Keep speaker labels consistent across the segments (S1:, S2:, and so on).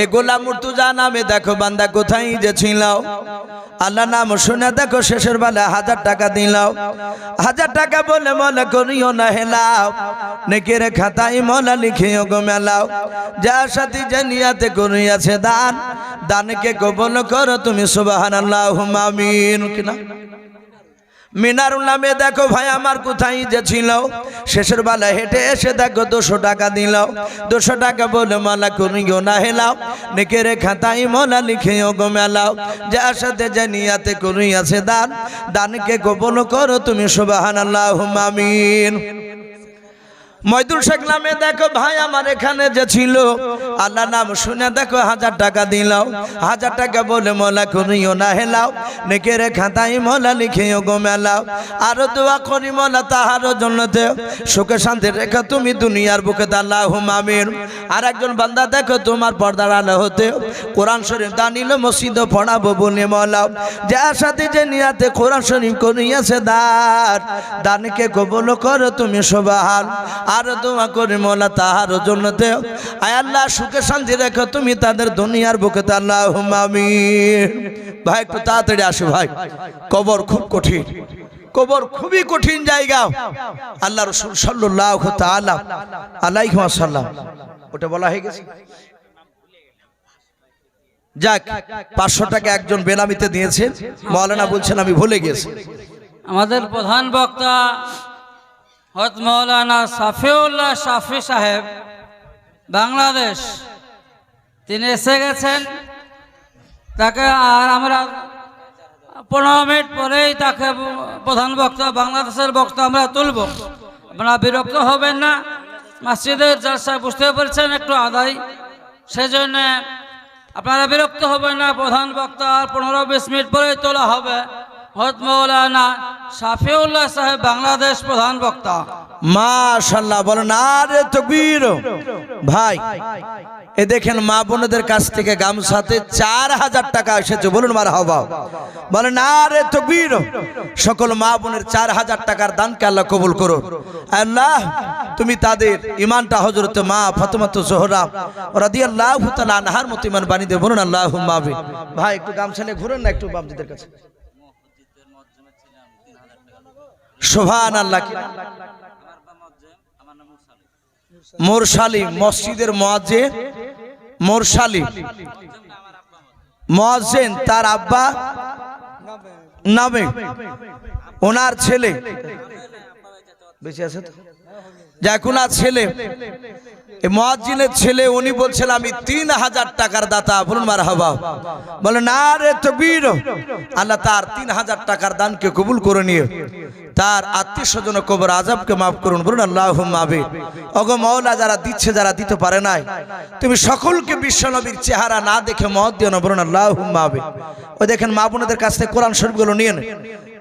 S1: এ গোলাম মুর্তুজা নামে দেখো বান্দা কোথায় যে ছিলাও। আল্লাহ নাম শুনে দেখো শেষের বেলা হাজার টাকা দিলাও। হাজার টাকা বলে মনে করিও না হেলাও। নেকের খাতায় মলা লিখিও গো মেলাও। যার সাথে জানিয়াতে করিয়াছে দান, দানকে কবল করো তুমি সুবাহান আল্লাহ আমিন কিনা মিনারুল নামে দেখো ভাই, আমার কোথায় যে ছিল? শেষের বেলা হেঁটে এসে দেখো দুশো টাকা দিল। দুশো টাকা বলে, মালা করিও না হেলাও নেকের খাতাই মলা লিখেও গো, মেলাও। যার সাথে জানিয়াতে আছে দান, দানকে গোপন করো তুমি সুবাহান আল্লাহ আমিন। ময়দুল শেখ নামে দেখো ভাই আমার এখানে যে ছিল। আল্লাহ নাম শুনে দেখো হাজার টাকা দিলাও। হাজার টাকা বলে মোলা করিও না হেলাও। নেকের খাতাই মোলা লিখেও গো মেলাও। আরও দোয়া করি মোলা তাহারও জন্য দেও সুখে শান্তি রেখো তুমি দুনিয়ার বুকে দাল্লাহ মামিন আর একজন বান্দা দেখো তোমার পর্দার আলো হতে। কোরআন শরীফ দানিল মসজিদ পড়াবো বলে মলাও। যার সাথে যে নিয়াতে কোরআন শরীফ করিয়াছে দান দানকে কবল করো তুমি সবাহান আর দোয়া করে মোলা তাহার জন্য দেও। আয় আল্লাহ, সুখে শান্তি রেখো, তুমি তাদের দুনিয়ার বুকে আল্লাহ আমিন। ভাই, একটু তাড়াতাড়ি আসো ভাই। কবর খুব কঠিন। কবর খুবই কঠিন জায়গা। আল্লাহ রসুল সাল্লাহ তাআলা আলাইহি ওয়াসাল্লাম, ওটা বলা হয়ে গেছে? যাক, পাঁচশো টাকা একজন বেনামিতে দিয়েছেন। মৌলানা বলছেন, আমি ভুলে গেছি।
S2: আমাদের প্রধান বক্তা হত সাফিউল্লাহ সাফি সাহেব, বাংলাদেশ। তিনি এসে গেছেন। তাকে আর আমরা পনেরো মিনিট পরেই তাকে প্রধান বক্তা, বাংলাদেশের বক্তা আমরা তুলব। আপনারা বিরক্ত হবেন না। মসজিদের জলসা বুঝতে পেরেছেন একটু আদায়। সেজন্য আপনারা বিরক্ত হবেন না। প্রধান বক্তা আর পনেরো, বিশ মিনিট পরেই তোলা হবে। হত মৌলানা সাফিউল্লাহ সাহেব বাংলাদেশ প্রধান বক্তা।
S1: মাশাল্লাহ বলেন আরে তকবীর। ভাই এ দেখেন মা বোনদের কাছ থেকে গামছাতে চার হাজার টাকা এসেছে বলুন মার হবা বলেন আরে তকবীর সকল মা বোনের চার হাজার টাকার দানকে আল্লাহ কবুল করো আল্লাহ তুমি তাদের ইমানটা হজরত মা ফাতেমাতু জোহরা রাদিয়াল্লাহু তাআলা আনহার মতো ইমান বানিয়ে দেব বলুন আল্লাহুম্মা আমিন। ভাই একটু গামছা নিয়ে ঘুরেন না একটু বাপজিদের কাছে। সোভান আল্লাহ মোরশালি মসজিদের মোয়াজ্জেন মোরশালি মোয়াজ্জেন তার আব্বা নামে। ওনার ছেলে। বেঁচে আছে তো? যাক ওনার ছেলে। মহাজিনের ছেলে উনি বলছেন আমি তিন হাজার টাকার দাতা। বলুন মার হাবা বলে না রে তো বীর আল্লাহ তার তিন হাজার টাকার দানকে কবুল করে নিয়ে তার আত্মীয় স্বজন কবর আজাবকে মাফ করুন, বলুন আল্লাহ মাবে অগ মৌলা যারা দিচ্ছে, যারা দিতে পারে নাই, তুমি সকলকে বিশ্বনবীর চেহারা না দেখে মত দিও না, বলুন আল্লাহ মাবে ওই দেখেন মা বোনদের কাছ থেকে কোরআন শরীফগুলো নিয়ে নেন।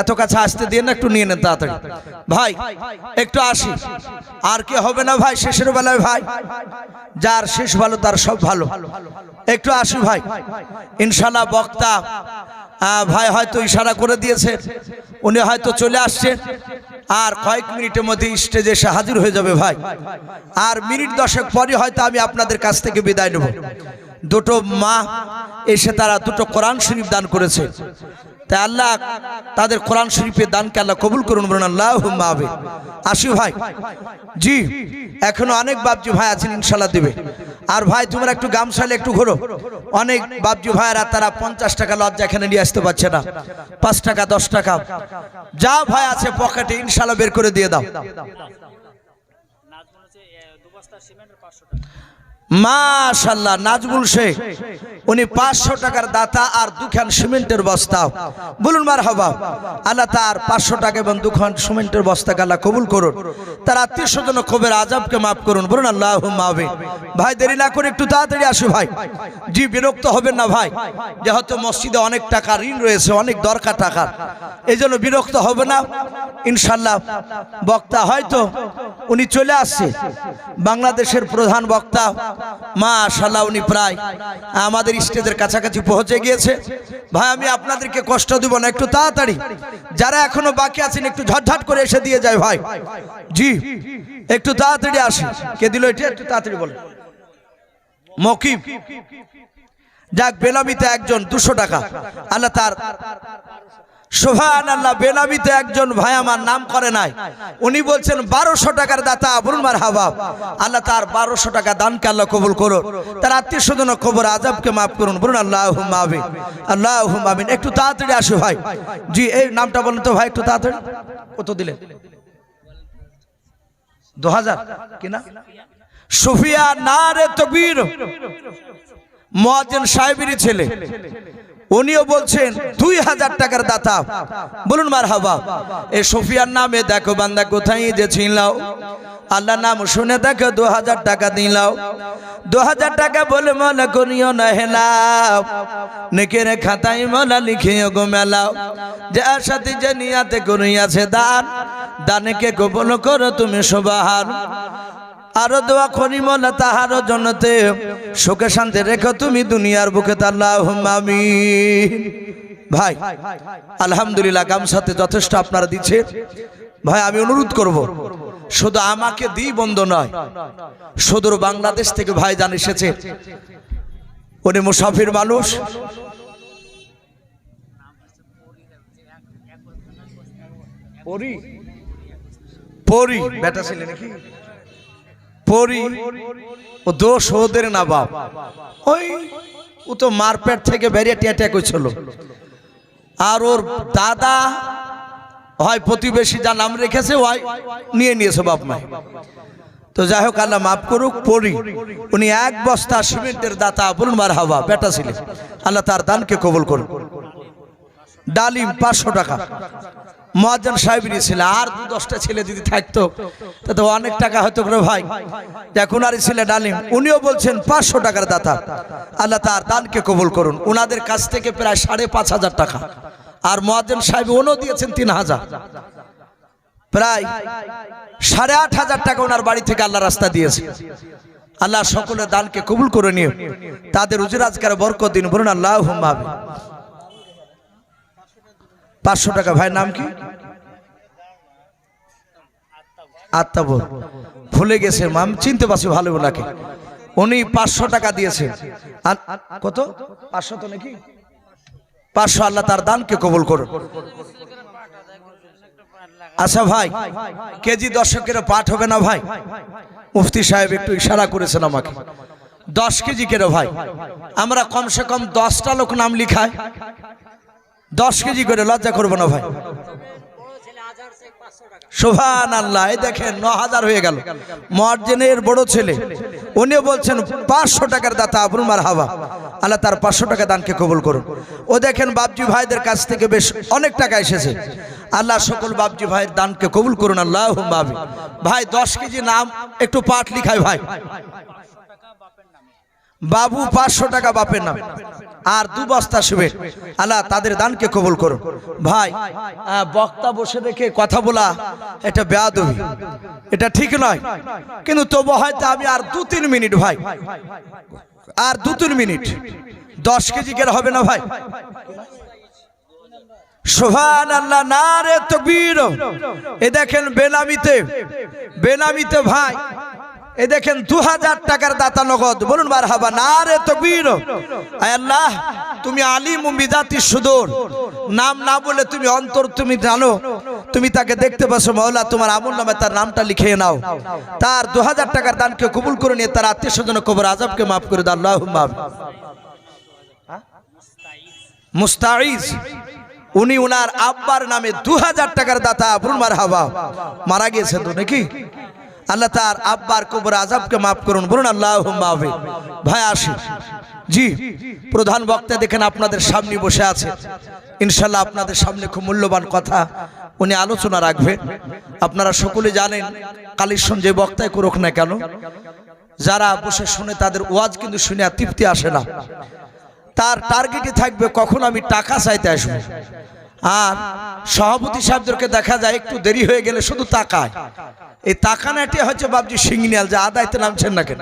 S1: এত কাছে আসতে দিয়ে না, একটু নিয়ে নেন তাড়াতাড়ি। ভাই, একটু আসি। আর কি হবে না ভাই শেষের বেলায় ভাই? যার শেষ ভালো, তার সব ভালো। একটু আসি ভাই। ইনশাল্লাহ বক্তা ভাই হয়তো ইশারা করে দিয়েছে। উনি হয়তো চলে আসছেন আর কয়েক মিনিটের মধ্যে স্টেজে এসে হাজির হয়ে যাবে ভাই। আর মিনিট দশেক পরে হয়তো আমি আপনাদের কাছ থেকে বিদায় নেব। দুটো মা এসে তারা দুটো কোরআন শরীফ দান করেছে। তাই আল্লাহ তাদের কোরআন শরীফের দানকে আল্লাহ কবুল করুন বলুন আল্লাহ মাবে আসি ভাই। জি, এখনও অনেক বাপজি ভাই আছেন ইনশাল্লাহ দেবে। আর ভাই, তোমরা একটু গামছালে একটু ঘোরো। অনেক বাপজি ভাইরা তারা পঞ্চাশ টাকা লজ্জা এখানে নিয়ে আসতে পারছে না। পাঁচ টাকা, দশ টাকা। যা ভাই আছে পকেটে ইনশাল্লাহ বের করে দিয়ে দাও। মাশাল্লাহ নাজমুল শেখ। উনি পাঁচশো টাকার দাতা আর দুখান সিমেন্টের বস্তা। বলুন মার হবা আল্লাহ তার পাঁচশো টাকা এবং দুখান সিমেন্টের বস্তাকে আল্লাহ কবুল করুন। তার আত্মীয় স্বজন কবের আজাবকে মাফ করুন। বলুন আল্লাহ মাবে ভাই, দেরি না করে একটু তাড়াতাড়ি আসো ভাই। জি, বিরক্ত হবেন না ভাই। যেহেতু মসজিদে অনেক টাকা ঋণ রয়েছে, অনেক দরকার টাকার। এই জন্য বিরক্ত হবে না। ইনশাল্লাহ বক্তা হয়তো উনি চলে আসছে। বাংলাদেশের প্রধান বক্তা। মা শাল্লাহ উনি প্রায় আমাদের স্টেজের কাছাকাছি পৌঁছে গিয়েছে। ভাই, আমি আপনাদেরকে কষ্ট দিব না, একটু তাড়াতাড়ি। যারা এখনও বাকি আছেন, একটু ঝটঝট করে এসে দিয়ে যায়, ভাই। জি, একটু তাড়াতাড়ি আসি। কে দিল এটা? একটু তাড়াতাড়ি বলে মকিম। যাক বেনামিতে একজন, দুশো টাকা। আল্লাহ তার সোহান আল্লাহ বেনামিতে একজন ভাই আমার নাম করে নাই। উনি বলছেন, বারোশো টাকার দাতা মার হাবাব আল্লাহ তার বারোশো টাকা দানকে আল্লাহ কবুল করুন তার আত্মীয় স্বজন খবর আজাবকে মাফ করুন, বলুন আল্লাহ মাবিন আল্লাহ মাবিন একটু তাড়াতাড়ি আসো ভাই। জি, এই নামটা বলুন তো ভাই, একটু তাড়াতাড়ি। কত দিলেন? দু হাজার। কিনা সুফিয়া না রে তকবীর। মহাজন সাহেবেরই ছেলে। উনিও বলছেন, দুই হাজার টাকার দাতা। বলুন মার হাবা এ সুফিয়ার নামে দেখো বান্দা কোথায় যে ছিলাও আল্লাহ নাম শুনে দেখো দু হাজার টাকা দিলাও। দু হাজার টাকা বলে মনে করিও না হেলাও নেকের খাতায় মলা লিখিও গো মেলাও। যার সাথে যে নিয়াতে করিয়াছে দান। দানেকে গোপন করো তুমি সবাহার আরও দোয়া করি মলা তাহারও জন্যতে সুখে শান্তি রেখো তুমি দুনিয়ার বুকে তাল্লাহ আমি ভাই, আলহামদুলিল্লাহ গামসাতে যথেষ্ট আপনারা দিচ্ছে। ভাই, আমি অনুরোধ করব, শুধু আমাকে দিই বন্ধ নয়, সুদূর বাংলাদেশ থেকে ভাই জান এসেছে। উনি মুসাফির মানুষ। পরি? পরি, বেটা ছেলে নাকি? পরি ও দোষ ওদের না বাপ। ওই, ও তো মারপেট থেকে বেরিয়ে টিয়া করছিল। আর ওর দাদা হয় প্রতিবেশী যা নাম রেখেছে ওই নিয়ে নিয়েছে বাপ মাই তো যাই হোক, আল্লাহ মাফ করুক, পড়ি। উনি এক বস্তা সিমেন্টের দাতা, বলুন মার হাওয়া বেটা ছিলেন আল্লাহ তার দানকে কবুল করুন ডালিম পাঁচশো টাকা। মহাজন সাহেব ছিল, আর দু দশটা ছেলে যদি থাকতো, তাতে অনেক টাকা হয়তো করে ভাই। এখন আর ছেলে ডালিম উনিও বলছেন, পাঁচশো টাকার দাতা। আল্লাহ তার দানকে কবুল করুন। ওনাদের কাছ থেকে প্রায় সাড়ে পাঁচ হাজার টাকা। আর মহাজন সাহেব উনিও দিয়েছেন তিন হাজার। প্রায় সাড়ে আট হাজার টাকা ওনার বাড়ি থেকে আল্লাহ রাস্তা দিয়েছে। আল্লাহ সকলের দানকে কবুল করে নিয়ে, তাদের উজরাজকার বরকত দিন, বলুন আল্লাহ হুম্মাবে পাঁচশো টাকা। ভাই, নাম কি? আত্মাবর ভুলে গেছে, মাম, চিনতে পারছি ভালো ওনাকে। উনি পাঁচশো টাকা দিয়েছে। আর কত? পাঁচশো তো নাকি? পাঁচশো আল্লাহ তার দানকে কবুল করুন আচ্ছা ভাই, কেজি দশকের পাঠ হবে না, ভাই? মুফতি সাহেব একটু ইশারা করেছেন আমাকে। দশ কেজি কেন, ভাই? আমরা কমসে কম দশটা লোক নাম লিখায়। দশ কেজি করে লজ্জা করব না ভাই। সোভান আল্লাহ এই দেখেন ন হাজার হয়ে গেল। মর্জেনের বড় ছেলে, উনিও বলছেন, পাঁচশো টাকার দাতা আবরুল মার হাওয়া আল্লাহ তার পাঁচশো টাকা দানকে কবুল করুন ও দেখেন বাবজি ভাইদের কাছ থেকে বেশ অনেক টাকা এসেছে। আল্লাহ সকল বাবজি ভাইয়ের দানকে কবুল করুন আল্লাহ ভাই, দশ কেজি নাম একটু পাঠ লিখায় ভাই। বাবু পাঁচশো টাকা বাপের নাম। আর দু বস্তা শুবে। আল্লাহ তাদের দানকে কবল করো ভাই বক্তা বসে দেখে কথা বলা, এটা বেয়াদবি। এটা ঠিক নয়। কিন্তু তবু হয়তো আমি আর দু তিন মিনিট, ভাই। আর দু তিন মিনিট। দশ কেজি কেন হবে না, ভাই? সোহান আল্লাহ না রে এ দেখেন বেনামিতে বেনামিতে ভাই এ দেখেন দু হাজার টাকার দাতা নগদ। বলুন বার হাবা না রে তকবীর আল্লাহ, তুমি আলিম বিদাতি সুদূর। নাম না বলে তুমি অন্তর তুমি জানো। তুমি তাকে দেখতে পাচ্ছ মৌলা তোমার আমল নামে তার নামটা লিখে নাও। তার দু হাজার টাকার দানকে কবুল করে নিয়ে তার আত্মীয় স্বজন কবর আজবকে মাফ করে দাও। আল্লাহ মুস্তাইজ উনি উনার আব্বার নামে দু হাজার টাকার দাতা। বলুন বার হাবা মারা গিয়েছে তো নাকি? আল্লাহ তার আব্বার কবর আজাবকে মাফ করুন, বলুন আল্লাহ মাফে ভাই আসি। জি, প্রধান বক্তা দেখেন আপনাদের সামনে বসে আছে। ইনশাল্লাহ আপনাদের সামনে খুব মূল্যবান কথা উনি আলোচনা রাখবেন আপনারা সকলে জানেন কালিশন যে বক্তায় করুক না কেন, যারা বসে শুনে তাদের ওয়াজ কিন্তু শুনে তৃপ্তি আসে না। তার টার্গেটই থাকবে কখন আমি টাকা চাইতে আসব। আর সভাপতি সাহেবদেরকে দেখা যায় একটু দেরি হয়ে গেলে শুধু তাকায়। এই তাকানাটি হচ্ছে বাবজি সিগন্যাল, যে আদায়তে নামছেন না কেন?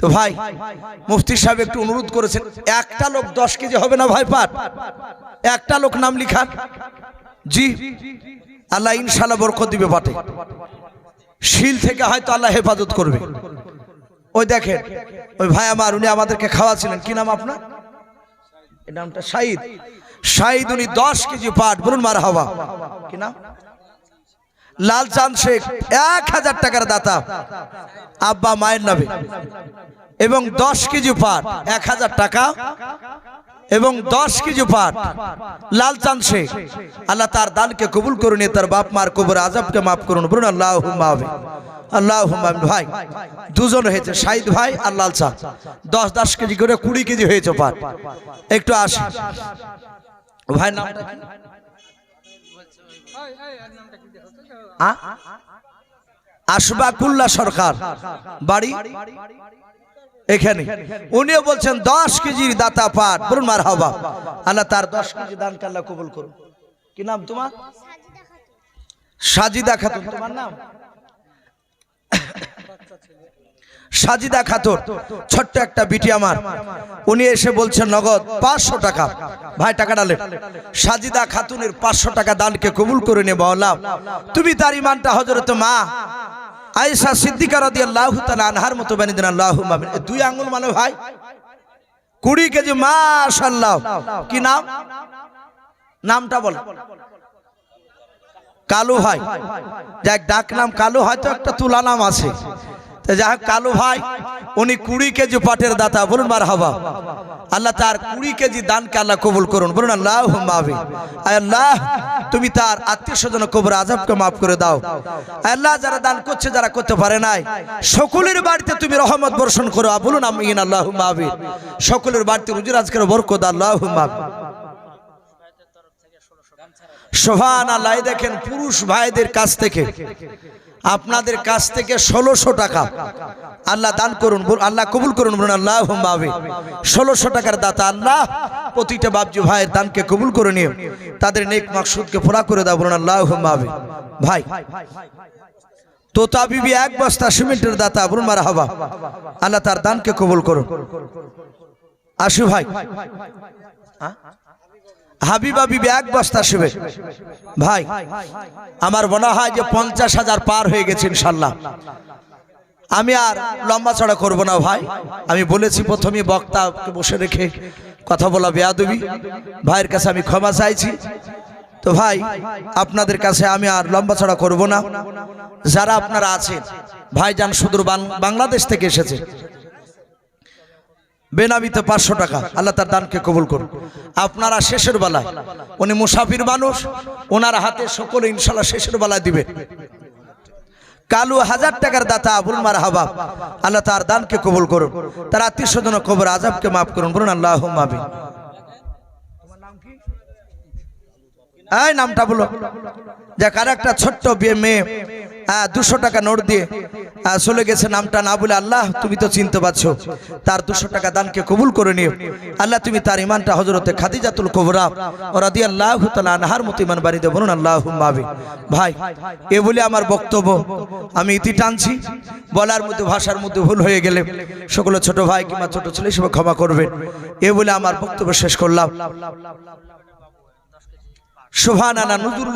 S1: তো ভাই, মুফতি সাহেব একটু অনুরোধ করেছেন, একটা লোক দশ কেজি হবে না ভাই পাট? একটা লোক নাম লিখান। জি, আল্লাহ ইনশাল্লাহ বরকত দিবে পাটে। শিল থেকে হয়তো আল্লাহ হেফাজত করবে। ওই দেখেন, ওই ভাই আমার, উনি আমাদেরকে খাওয়াছিলেন। কি নাম আপনার? নামটা শাহিদ। শাহিদ উনি দশ কেজি পাট, বলুন মার হাওয়া কি নাম? লালচাঁদ শেখ, এক হাজার টাকার দাতা। আব্বা, মায়ের নামে। এবং দশ কেজি পাট, এক হাজার টাকা। এবং দশ কেজি পাট, লালচাঁদ শেখ। আল্লাহ তার দানকে কবুল করুন তার বাপ মার কবর আজবকে মাফ করুন। বলুন আল্লাহ আল্লাহ ভাই, দুজন হয়েছে, শাহিদ ভাই আর লাল চাঁদ দশ দশ কেজি করে কুড়ি কেজি হয়েছে পাট। একটু আসি। ভাই নাম আশবাকুল্লা সরকার, বাড়ি? এখানে। উনিও বলছেন, দশ কেজির দাতা পাট। বলুন মার হাবা আল্লাহ তার দশ কেজি দান আল্লাহ কবুল করুন কি নাম তোমার? সাজিদা খাতুন, তোমার নাম? সাজিদা খাতুন, ছোট্ট একটা বিটি আমার। উনি এসে বলছেন, নগদ পাঁচশো টাকা। ভাই টাকা ডালেন সাজিদা খাতুনের পাঁচশো টাকা দানকে কবুল করে নে বলা তুমি তার ইমানটা হজরত মা আয়েশা সিদ্দিকা রাদি আল্লাহ আনহার মতো বানিয়ে দেন, আল্লাহ দুই আঙ্গুল মানে ভাই, কুড়ি কেজি মাশাল্লাহ কি নাম? নামটা বল। কালু ভাই। যাক, ডাক নাম কালু, হয়তো একটা তুলা নাম আছে। যাই হোক, কালু ভাই, উনি কুড়ি কেজি পাটের দাতা, বলুন মার হাবা আল্লাহ তার কুড়ি কেজি দানকে আল্লাহ কবুল করুন। বলুন আল্লাহ মাবি আল্লাহ, তুমি তার আত্মীয় স্বজন কবর আজবকে মাফ করে দাও। আল্লাহ, যারা দান করছে, যারা করতে পারে নাই, সকলের বাড়িতে তুমি রহমত বর্ষণ করো। বলুন আমি আল্লাহ মাবি সকলের বাড়িতে রুজির আজকের বরকত আল্লাহ মাবি সোহান আল্লাহ দেখেন পুরুষ ভাইদের কাছ থেকে আপনাদের কাছ থেকে ষোলোশো টাকা। আল্লাহ দান করুন আল্লাহ কবুল করুন, বলুন আল্লাহ বাবে ষোলোশো টাকার দাতা আল্লাহ, প্রতিটা বাবজু ভাইয়ের দানকে কবুল করে নিয়ে তাদের নেক মাকসুদকে ফোড়া করে দাও, বলুন আল্লাহ বাবে ভাই তোতা বিবি এক বস্তা সিমেন্টের দাতা, বলুন মারা হবা আল্লাহ তার দানকে কবুল করুন। আশু ভাই। হ্যাঁ? হাবিবা বিবি এক বস্তা শিবে। ভাই, আমার মনে হয় যে পঞ্চাশ হাজার পার হয়ে গেছে ইনশাল্লাহ। আমি আর লম্বা চড়া করব না ভাই। আমি বলেছি প্রথমে বক্তাকে বসে রেখে কথা বলা বেয়াদবি। ভাইয়ের কাছে আমি ক্ষমা চাইছি। তো ভাই, আপনাদের কাছে আমি আর লম্বা চড়া করব না। যারা আপনারা আছেন, ভাইজান বাং- বাংলাদেশ থেকে এসেছে। বেনামিতে পাঁচশো টাকা। আল্লাহ তার দানকে কবুল করুন আপনারা শেষের বেলায়, উনি মুসাফির মানুষ ওনার হাতে সকলে ইনশাল্লাহ শেষের বেলায় দিবে। কালু হাজার টাকার দাতা আবুল মার হাবা আল্লাহ তার দানকে কবুল করুন তার আত্মীয় স্বজন কবর আজাবকে মাফ করুন, বলুন আল্লাহ মাবি নামটা বলো। যে কার একটা ছোট্ট বিয়ে মেয়ে দুশো টাকা নোট দিয়ে আহ, চলে গেছে নামটা না বলে আল্লাহ তুমি তো চিনতে পারছ। তার দুশো টাকা দানকে কবুল করে নিও। আল্লাহ তুমি তার ইমানটা হজরতে খাদিজাতুল কোবরা ওরা দিয়ে আল্লাহ তালা আনহার মতো ইমান বাড়িতে বলুন আল্লাহ মাবি ভাই এ বলে আমার বক্তব্য আমি ইতি টানছি। বলার মধ্যে ভাষার মধ্যে ভুল হয়ে গেলে সকলে ছোট ভাই কিংবা ছোট ছেলে হিসেবে ক্ষমা করবেন। এ বলে আমার বক্তব্য শেষ করলাম। শোভান আনা নজরুলের